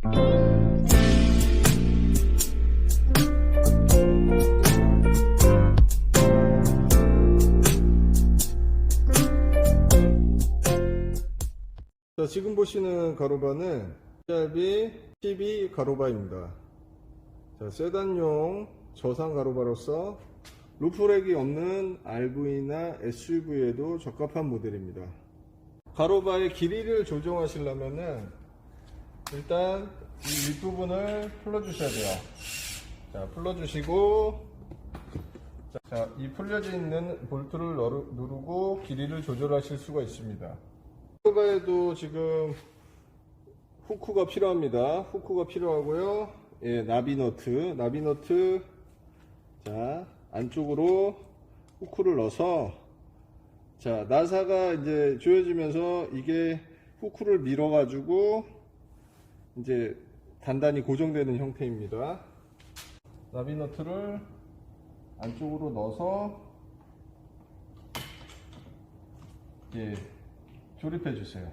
자, 지금 보시는 가로바는 CRB 12 가로바입니다. 자, 세단용 저상 가로바로서 루프렉이 없는 RV나 SUV에도 적합한 모델입니다. 가로바의 길이를 조정하시려면은 일단 이 윗부분을 풀어주셔야 돼요. 자, 풀어주시고 자, 이 풀려져 있는 볼트를 누르고 길이를 조절하실 수가 있습니다. 후크가에도 지금 후크가 필요합니다. 후크가 필요하고요. 예, 나비너트, 나비너트. 자, 안쪽으로 후크를 넣어서 자, 나사가 이제 조여지면서 이게 후크를 밀어 가지고 이제 단단히 고정되는 형태입니다. 나비너트를 안쪽으로 넣어서 예, 조립해 주세요.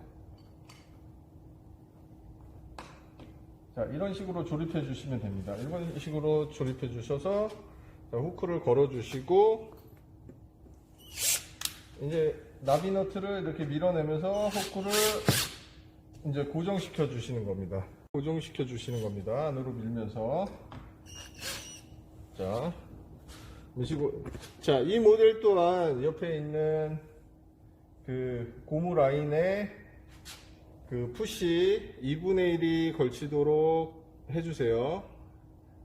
자, 이런 식으로 조립해 주시면 됩니다. 이런 식으로 조립해 주셔서 자, 후크를 걸어 주시고 이제 나비너트를 이렇게 밀어내면서 후크를 이제 고정시켜 주시는 겁니다. 고정시켜 주시는 겁니다. 안으로 밀면서 자, 미시고 자, 이 모델 또한 옆에 있는 그 고무 라인에 그 푸시 2분의 1이 걸치도록 해주세요.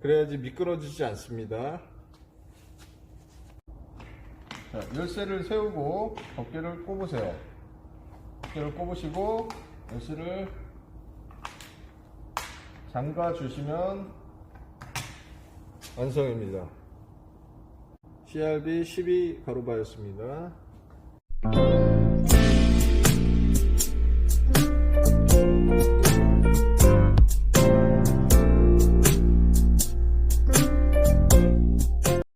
그래야지 미끄러지지 않습니다. 자, 열쇠를 세우고 덮개를 꼽으세요. 덮개를 꼽으시고 열쇠를 잠가 주시면 완성입니다. CRB 12 가로바였습니다.